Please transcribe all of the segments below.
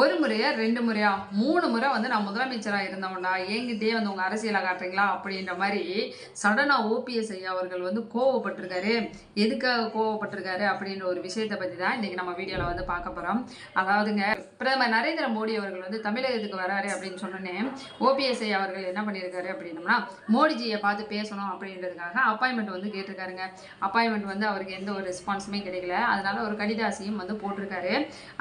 ஒரு முறையா ரெண்டு முறையா மூணு முறை வந்து நான் முதலமைச்சராக இருந்தவன்டா என்கிட்டயே வந்து உங்கள் அரசியலை காட்டுறீங்களா அப்படின்ற மாதிரி சடனாக ஓபிஎஸ் ஐயா அவர்கள் வந்து கோவப்பட்டிருக்காரு. எதுக்காக கோவப்பட்டிருக்காரு அப்படின்ற ஒரு விஷயத்தை பற்றி தான் இன்றைக்கி நம்ம வீடியோவில் வந்து பார்க்க போகிறோம் அதாவதுங்க பிரதமர் நரேந்திர மோடி அவர்கள் வந்து தமிழகத்துக்கு வராரு அப்படின்னு சொன்னோன்னே ஓபிஎஸ் ஐயா அவர்கள் என்ன பண்ணியிருக்காரு அப்படின்னம்னா மோடிஜியை பார்த்து பேசணும் அப்படின்றதுக்காக அப்பாயின்மெண்ட் வந்து கேட்டிருக்காருங்க. அப்பாயின்மெண்ட் வந்து அவருக்கு எந்த ஒரு ரெஸ்பான்ஸுமே கிடைக்கல. அதனால ஒரு கடிதாசியும் வந்து போட்டிருக்காரு.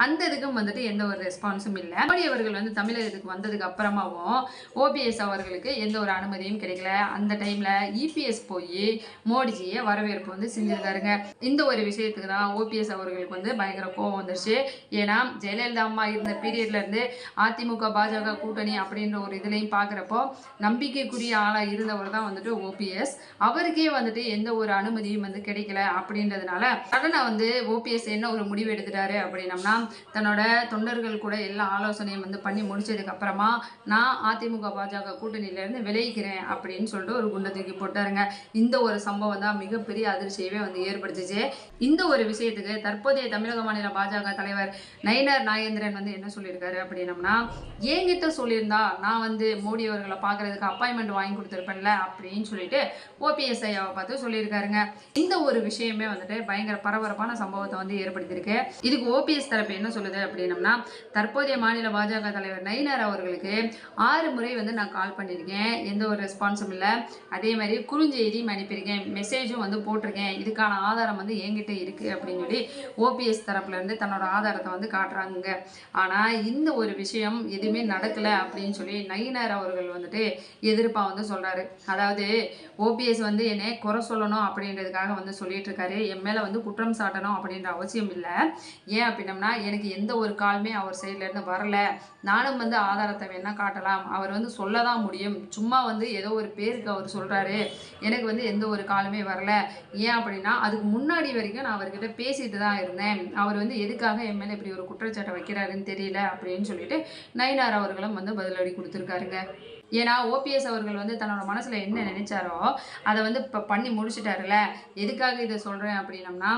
அந்த இதுக்கும் வந்துட்டு எந்த ஒரு ரெஸ்பான்ஸும் இல்லை. மோடி அவர்கள் வந்து தமிழகத்துக்கு வந்ததுக்கு அப்புறமாவும் ஓபிஎஸ் அவர்களுக்கு எந்த ஒரு அனுமதியும் கிடைக்கல. அந்த டைமில் இபிஎஸ் போய் மோடிஜியை வரவேற்பு வந்து செஞ்சுருந்தாருங்க இந்த ஒரு விஷயத்துக்கு தான் ஓபிஎஸ் அவர்களுக்கு வந்து பயங்கர கோவம் வந்துருச்சு. ஏன்னா ஜெயலலிதா அம்மா இருந்த பீரியட்லேருந்து அதிமுக பாஜக கூட்டணி அப்படின்ற ஒரு இதுலையும் பார்க்குறப்போ நம்பிக்கைக்குரிய ஆளாக இருந்தவர் தான் வந்துட்டு ஓபிஎஸ் அவருக்கே வந்துட்டு எந்த ஒரு அனுமதியும் வந்து கிடைக்கல அப்படின்றதுனால சடனாக வந்து ஓபிஎஸ் என்ன ஒரு முடிவு எடுத்துட்டாரு அப்படின்னம்னா தன்னோட தொண்டர்கள் கூட எல்லா ஆலோசனையும் வந்து பண்ணி முடிச்சதுக்கு அப்புறமா நான் அதிமுக பாஜக கூட்டணியிலேருந்து விளைவிக்கிறேன் அப்படின்னு சொல்லிட்டு ஒரு குண்டை தூக்கி போட்டாருங்க. இந்த ஒரு சம்பவம் தான் மிகப்பெரிய அதிர்ச்சியவே வந்து ஏற்படுத்துச்சு. இந்த ஒரு விஷயத்துக்கு தற்போதைய தமிழக மாநில பாஜக தலைவர் நயினார் நாகேந்திரன் வந்து என்ன சொல்லியிருக்காரு அப்படின்னம்னா என்கிட்ட சொல்லியிருந்தா நான் வந்து மோடி அவர்களை பார்க்கறதுக்கு அப்பாயின்மெண்ட் வாங்கி கொடுத்துருப்பேன்ல அப்படின்னு சொல்லிட்டு ஓபிஎஸ் ஐயாவை பார்த்து சொல்லியிருக்காருங்க. இந்த ஒரு விஷயமே வந்துட்டு பயங்கர பரபரப்பான சம்பவத்தை வந்து ஏற்படுத்தியிருக்கு. இதுக்கு ஓபிஎஸ் தரப்பு என்ன சொல்லுது அப்படின்னம்னா தற்போதைய மாநில பாஜக தலைவர் நயினார் அவர்களுக்கு ஆறு முறை வந்து நான் கால் பண்ணியிருக்கேன். எந்த ஒரு ரெஸ்பான்ஸும் இல்லை. அதே மாதிரி குறுஞ்செய்தியும் அனுப்பியிருக்கேன். மெசேஜும் வந்து போட்டிருக்கேன். இதுக்கான ஆதாரம் வந்து என்கிட்ட இருக்குது அப்படின்னு சொல்லி ஓபிஎஸ் தரப்புலேருந்து தன்னோட ஆதாரத்தை வந்து காட்டுறாங்க ஆனால் இந்த ஒரு விஷயம் எதுவுமே நடக்கலை அப்படின்னு சொல்லி நயினார் அவர்கள் வந்துட்டு எதிர்ப்பாக வந்து சொல்கிறாரு அதாவது ஓபிஎஸ் வந்து என்னை குறை சொல்லணும் அப்படின்றதுக்காக வந்து சொல்லிட்டு இருக்காரு. என் மேலே வந்து குற்றம் சாட்டணும் அப்படின்ற அவசியம் இல்லை. ஏன் அப்படின்னம்னா எனக்கு எந்த ஒரு காலுமே அவர் சைட்ல சைட்லேருந்து வரல. நானும் வந்து ஆதாரத்தை வேணால் காட்டலாம். அவர் வந்து சொல்ல தான் முடியும். சும்மா வந்து ஏதோ ஒரு பேருக்கு அவர் சொல்கிறாரு எனக்கு வந்து எந்த ஒரு காலமே வரல. ஏன் அப்படின்னா அதுக்கு முன்னாடி வரைக்கும் நான் அவர்கிட்ட பேசிட்டு தான் இருந்தேன். அவர் வந்து எதுக்காக என் மேலே இப்படி ஒரு குற்றச்சாட்டை வைக்கிறாருன்னு தெரியல அப்படின்னு சொல்லிட்டு நயினார் அவர்களும் வந்து பதிலடி கொடுத்துருக்காருங்க. ஏன்னா ஓபிஎஸ் அவர்கள் வந்து தன்னோட மனசில் என்ன நினைச்சாரோ அதை வந்து இப்போ பண்ணி முடிச்சிட்டாருல எதுக்காக இதை சொல்கிறேன் அப்படின்னம்னா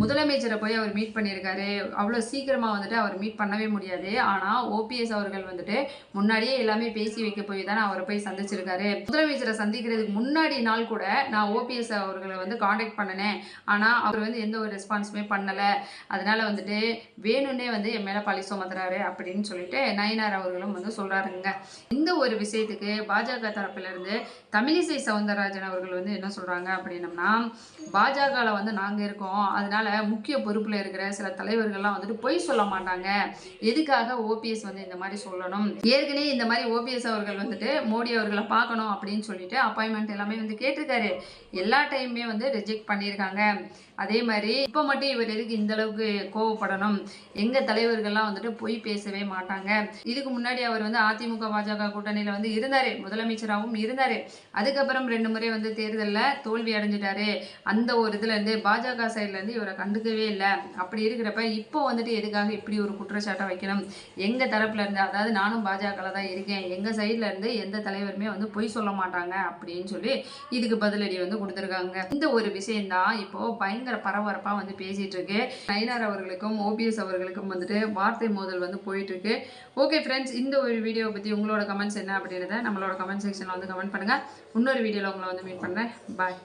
முதலமைச்சரை போய் அவர் மீட் பண்ணியிருக்காரு. அவ்வளோ சீக்கிரமாக வந்துட்டு அவர் மீட் பண்ணவே முடியாது. ஆனால் ஓபிஎஸ் அவர்கள் வந்துட்டு முன்னாடியே எல்லாமே பேசி வைக்க போய் தானே அவரை போய் சந்திச்சிருக்காரு. முதலமைச்சரை சந்திக்கிறதுக்கு முன்னாடி நாள் கூட நான் ஓபிஎஸ் அவர்களை வந்து காண்டாக்ட் பண்ணினேன். ஆனால் அவர் வந்து எந்த ஒரு ரெஸ்பான்ஸுமே பண்ணலை. அதனால வந்துட்டு வேணும்னே வந்து என் மேலே பழி சுமத்துறாரு அப்படின்னு சொல்லிட்டு நயினார் அவர்களும் வந்து சொல்கிறாருங்க இந்த ஒரு விஷயத்துக்கு பாஜக தரப்பிலிருந்து தமிழிசை சவுந்தரராஜன் அவர்கள் வந்து என்ன சொல்கிறாங்க அப்படின்னம்னா பாஜகவில் வந்து நாங்கள் இருக்கோம். அதனால முக்கிய பொறுப்பில் இருக்கிற சில தலைவர்கள்லாம் வந்துட்டு பொய் சொல்ல மாட்டாங்க. எதுக்காக ஓபிஎஸ் வந்து இந்த மாதிரி சொல்லணும்? ஏற்கனவே இந்த மாதிரி ஓபிஎஸ் அவர்கள் வந்துட்டு மோடி அவர்களை பார்க்கணும் அப்படின்னு சொல்லிட்டு அப்பாயின்மெண்ட் எல்லாமே வந்து கேட்டிருக்காரு. எல்லா டைமுமே வந்து ரிஜெக்ட் பண்ணியிருக்காங்க. அதே மாதிரி இப்போ மட்டும் இவர் எதுக்கு இந்த அளவுக்கு கோவப்படணும்? எங்க தலைவர்கள்லாம் வந்துட்டு பொய் பேசவே மாட்டாங்க. இதுக்கு முன்னாடி அவர் வந்து அதிமுக பாஜக கூட்டணியில வந்து இருந்தாரு. முதலமைச்சராகவும் இருந்தாரு. அதுக்கப்புறம் ரெண்டு முறை வந்து தேர்தலில் தோல்வி அடைஞ்சிட்டாரு. அந்த ஒரு இதுல இருந்து பாஜக சைட்ல இருந்து இவரை கண்டுக்கவே இல்லை. அப்படி இருக்கிறப்ப இப்போ வந்துட்டு எதுக்காக இப்படி ஒரு குற்றச்சாட்டை வைக்கணும்? எங்கள் தரப்புல இருந்து அதாவது நானும் பாஜகவில் தான் இருக்கேன். எங்கள் சைடில் இருந்து எந்த தலைவருமே வந்து பொய் சொல்ல மாட்டாங்க அப்படின்னு சொல்லி இதுக்கு பதிலடி வந்து கொடுத்துருக்காங்க. இந்த ஒரு விஷயம்தான் இப்போது பயங்கர பரபரப்பாக வந்து பேசிகிட்டு இருக்கு. நயினார் அவர்களுக்கும் ஓபிஎஸ் அவர்களுக்கும் வந்துட்டு வார்த்தை மோதல் வந்து போயிட்டுருக்கு ஓகே ஃப்ரெண்ட்ஸ் இந்த ஒரு வீடியோவை பற்றி உங்களோட கமெண்ட்ஸ் என்ன அப்படின்றத நம்மளோட கமெண்ட் செக்ஷனில் வந்து கமெண்ட் பண்ணுங்கள் இன்னொரு வீடியோவில் உங்களை வந்து மீட் பண்ணுறேன் பாய்